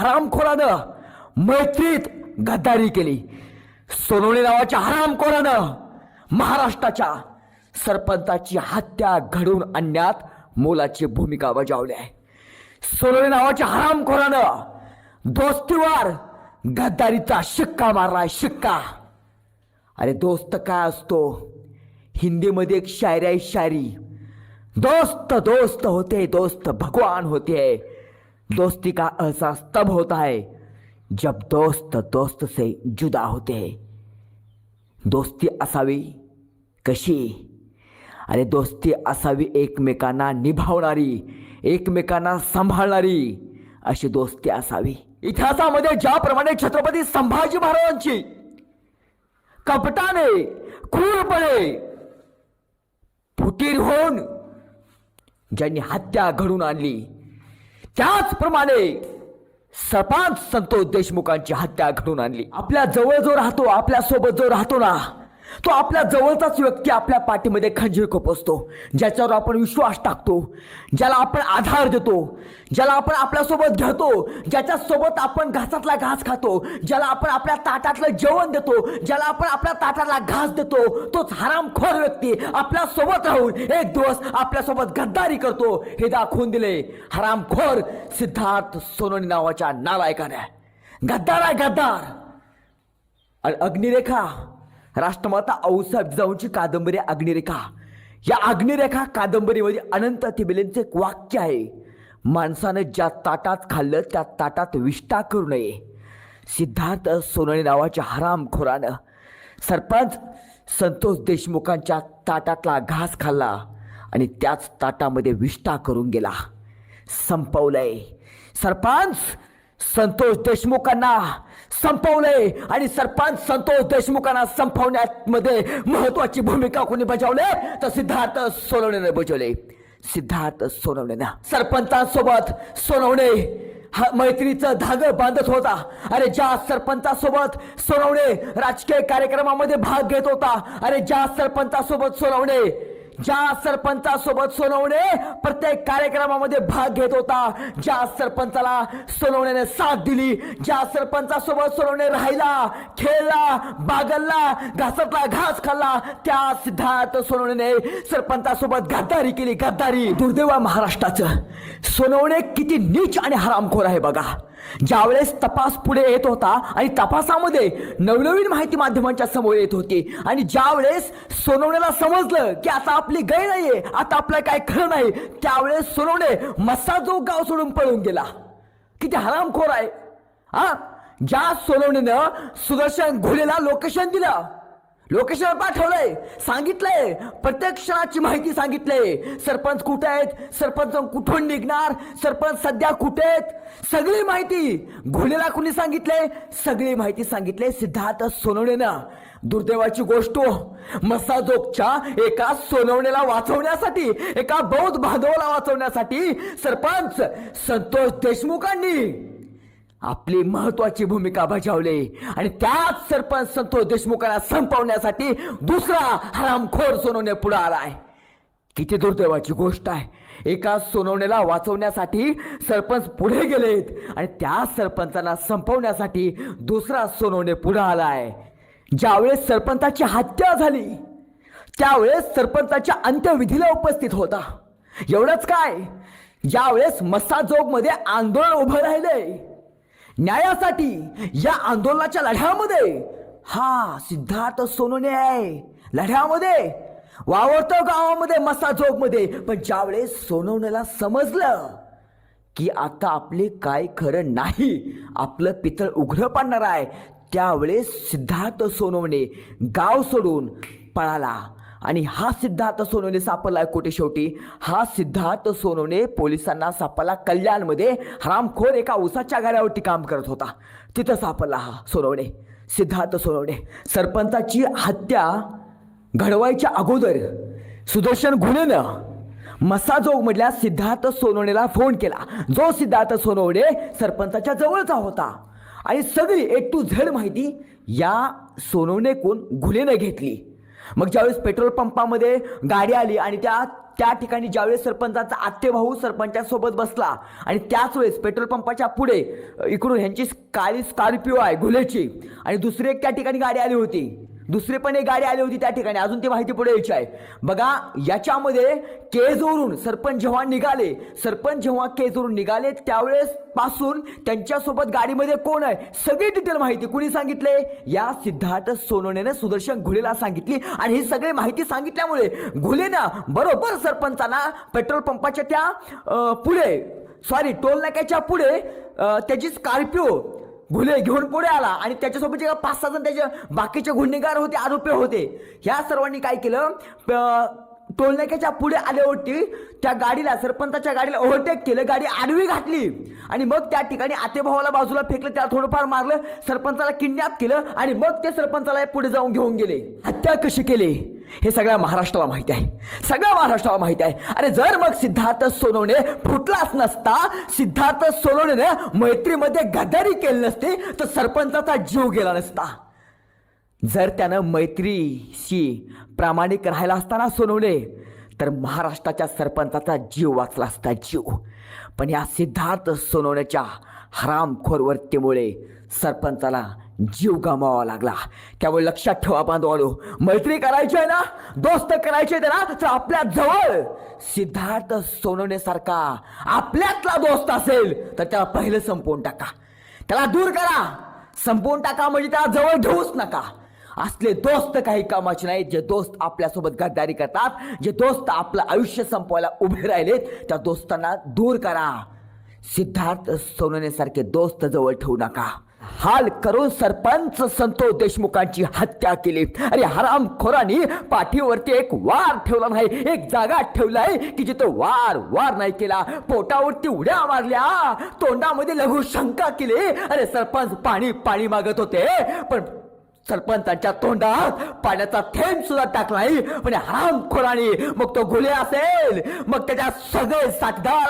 हरामखोरानं मैत्रीत गद्दारी केली. सोनवणे नावाच्या हरामखोरानं महाराष्ट्राच्या सरपंचाची हत्या घडवून आणण्यात मोलाची भूमिका बजावली आहे. सोनवणे नावाच्या हरामखोरानं दोस्तीवर गद्दारीचा शिक्का मारलाय शिक्का. अरे दोस्त काय असतो? हिंदीमध्ये एक शायरी आहे शायरी. दोस्त दोस्त होते दोस्त भगवान होते. दोस्ती का एहसास तब होता है? जब दोस्त दोस्त से जुदा होते दोस्ती असावी कशी? अरे दोस्ती असावी एकमेकांना निभावणारी एकमेकांना सांभाळणारी अशी दोस्ती असावी। इतिहासामध्ये ज्याप्रमाणे छत्रपती संभाजी महाराजांची कपटाने क्रूरपणे फुटीर होऊन ज्यांनी हत्या घडून आणली त्याचप्रमाणे सरपंच संतोष देशमुखांची हत्या घडून आणली. आपल्या जवळ जो राहतो आपल्यासोबत जो राहतो ना तो आपल्या जवळचाच व्यक्ती आपल्या पाठीमध्ये खंजीर खोपसतो ज्याच्यावर आपण विश्वास टाकतो ज्याला आपण आधार देतो ज्याला आपण आपल्यासोबत घेतो ज्याच्यासोबत आपण घासातला घास खातो ज्याला आपण आपल्या ताटातलं जेवण देतो ज्याला आपण आपल्या ताटातला घास देतो तोच हरामखोर व्यक्ती आपल्यासोबत राहून एक दिवस आपल्यासोबत गद्दारी करतो. हे दाखवून दिले हरामखोर सिद्धार्थ सोनोनी नावाच्या नालायकाने. गद्दार आहे गद्दार. अग्निरेखा राष्ट्रमाता आऊसाहेब जाऊनची कादंबरी अग्निरेखा. या अग्निरेखा कादंबरीमध्ये अनंत तिबिलेंचे एक वाक्य आहे. माणसानं ज्या ताटात खाल्लं त्या ताटात विष्ठा करू नये. सिद्धार्थ सोनवणे नावाच्या हरामखोरानं सरपंच संतोष देशमुखांच्या ताटातला घास खाल्ला आणि त्याच ताटामध्ये विष्ठा करून गेला. संपवलंय. सरपंच संतोष देशमुखांना संपवलंय आणि सरपंच संतोष देशमुखांना संपवण्यामध्ये महत्वाची भूमिका कोणी बजावले? तर सिद्धार्थ सोनवणेने बजावले. सिद्धार्थ सोनवणे सरपंचांसोबत सोनवणे हा मैत्रीचं धागं बांधत होता. अरे ज्या सरपंचासोबत सोनवणे राजकीय कार्यक्रमामध्ये भाग घेत होता अरे ज्या सरपंचासोबत सोनवणे ज्या सरपंचासोबत सोनवणे प्रत्येक कार्यक्रमामध्ये भाग घेत होता ज्या सरपंचाला सोनवण्याने साथ दिली ज्या सरपंचासोबत सोनवणे राहिला खेळला बागलला घासातला घास खाल्ला त्या सिद्धार्थ सोनवणे सरपंचासोबत गद्दारी केली. गद्दारी दुर्दैवा महाराष्ट्राचं. सोनवणे किती नीच आणि हरामखोर आहे बघा. ज्यावेळेस तपास पुढे येत होता आणि तपासामध्ये नवनवीन माहिती माध्यमांच्या समोर येत होती आणि ज्यावेळेस सोनवण्याला समजलं की आता आपली गय नाहीये आता आपलं काय खरं नाही त्यावेळेस सोनवणे मस्साजोग गाव सोडून पळून गेला. किती हरामखोर आहे. हा? ज्या सोनवणेनं सुदर्शन घोलेला लोकेशन दिलं. लोकेशन पाठवलंय सांगितलंय. प्रत्येक क्षणाची माहिती सांगितलंय. सरपंच कुठे आहेत? सरपंच कुठून निघणार? सरपंच सध्या कुठे आहेत? सगळी माहिती घुलेला कुणी सांगितलंय? सगळी माहिती सांगितलंय सिद्धार्थ सोनवणेनं. दुर्दैवाची गोष्ट हो, मसाजोगच्या एका सोनवणेला वाचवण्यासाठी एका बौद्ध बांधवाला वाचवण्यासाठी सरपंच संतोष देशमुखांनी आपली महत्वाची भूमिका बजावली. आणि त्याच सरपंच संतोष देशमुखांना संपवण्यासाठी दुसरा हरामखोर सोनवणे पुढे आलाय. किती दुर्दैवाची गोष्ट आहे. एका सोनवणेला वाचवण्यासाठी सरपंच पुढे गेलेत आणि त्या सरपंचांना संपवण्यासाठी दुसरा सोनवणे पुढे आलाय. ज्यावेळेस सरपंचाची हत्या झाली त्यावेळेस सरपंचाच्या अंत्यविधीला उपस्थित होता. एवढंच काय? ज्यावेळेस मस्साजोगमध्ये आंदोलन उभं राहिलंय न्यायासाठी या आंदोलनाच्या लढ्यामध्ये हा सिद्धार्थ सोनवणे आहे. लढ्यामध्ये वावरतो गावामध्ये मसाजोगमध्ये पण ज्यावेळेस सोनवणेला समजलं की आता आपले काय खरं नाही आपलं पितळ उघडं पाडणार आहे त्यावेळेस सिद्धार्थ सोनवणे गाव सोडून पळाला. आणि हा सिद्धार्थ सोनवणे सापडला कोटे शेवटी. हा सिद्धार्थ सोनवणे पोलिसांना सापडला. कल्याणमध्ये हरामखोर एका उसाच्या गाड्यावरती काम करत होता. तिथं सापडला हा सोनवणे. सिद्धार्थ सोनवणे. सरपंचाची हत्या घडवायच्या अगोदर सुदर्शन गुणेनं मसाजोग मधल्या सिद्धार्थ सोनवणेला फोन केला. जो सिद्धार्थ सोनवणे सरपंचाच्या जवळचा होता. आणि सगळी ए टू झेड माहिती या सोनवणे कोण? गुन्हेनं घेतली. मग ज्यावेळेस पेट्रोल पंपामध्ये गाडी आली आणि त्या त्या ठिकाणी ज्यावेळेस सरपंचाचा आत्तेभाऊ सरपंचासोबत बसला आणि त्याच वेळेस पेट्रोल पंपाच्या पुढे इकडून ह्यांची काळी स्कॉर्पिओ आहे घुलेची आणि दुसरी एक त्या ठिकाणी गाडी आली होती. दुसरी पण एक गाडी आली होती त्या ठिकाणी. अजून ती माहिती पुढे यायची आहे. बघा याच्यामध्ये केजवरून सरपंच जेव्हा निघाले सरपंच जेव्हा केजवरून निघाले त्यावेळेस पासून त्यांच्यासोबत गाडीमध्ये कोण आहे? सगळी डिटेल माहिती कुणी सांगितले? या सिद्धार्थ सोनवणेने सुदर्शन घुलेला सांगितली आणि ही सगळी माहिती सांगितल्यामुळे घुलेनं बरोबर सरपंचांना पेट्रोल पंपाच्या त्या पुढे सॉरी टोल नाक्याच्या पुढे त्याची स्कॉर्पिओ घुले घेऊन पुढे आला आणि त्याच्यासोबत जे पाच सहा जण त्याचे बाकीचे गुन्हेगार होते आरोपी होते. ह्या सर्वांनी काय केलं? प- टोलनाक्याच्या पुढे आल्यावरती त्या गाडीला सरपंचाच्या गाडीला ओव्हरटेक केलं गाडी आडवी घातली. आणि मग त्या ठिकाणी आतेभावाला बाजूला फेकलं त्याला थोडंफार मारलं सरपंचाला किडनॅप केलं आणि मग ते सरपंचाला पुढे जाऊन घेऊन गेले. हत्या कशी केली? हे सगळ्या महाराष्ट्राला माहिती आहे. सगळ्या महाराष्ट्राला माहिती आहे. अरे जर मग सिद्धार्थ सोनवणे फुटलाच नसता सिद्धार्थ सोनवणे मैत्रीमध्ये गद्दारी केली नसते तर सरपंचाचा जीव गेला नसता. जर त्यानं मैत्रीशी प्रामाणिक राहिला असताना सोनवणे तर महाराष्ट्राच्या सरपंचाचा जीव वाचला असता जीव. पण या सिद्धार्थ सोनवण्याच्या हरामखोरवृत्तीमुळे सरपंचाला जीव गमावा लागला. त्यामुळे लक्षात ठेवा बांधवालो मैत्री करायची आहे ना दोस्त करायचे आहे ना तर आपल्या जवळ सिद्धार्थ सोनवणे सारखा आपल्यातला दोस्त असेल तर त्याला पहिलं संपवून टाका. त्याला दूर करा. संपवून टाका म्हणजे त्याला जवळ घेऊच नका. असले दोस्त काही कामाचे नाहीत जे दोस्त आपल्यासोबत गद्दारी करतात जे दोस्त आपलं आयुष्य संपवायला उभे राहिलेत त्या दोस्तांना दूर करा. सिद्धार्थ सोनवणेसारखे दोस्त जवळ ठेवू नका. हाल करून सरपंच संतोष देशमुखांची हत्या केली. अरे हरामखोरांनी पाठीवरती एक वार ठेवला नाही एक जागा ठेवलाय की जिथं वार वार नाही केला. पोटावरती उड्या मारल्या तोंडामध्ये लघु शंका केली. अरे सरपंच पाणी पाणी मागत होते पण सरपंचांच्या तोंडात पाण्याचा थेंब सुद्धा टाकला नाही. पण हरामखोराने मग तो गुले असेल मग त्याच्या सगळे साथदार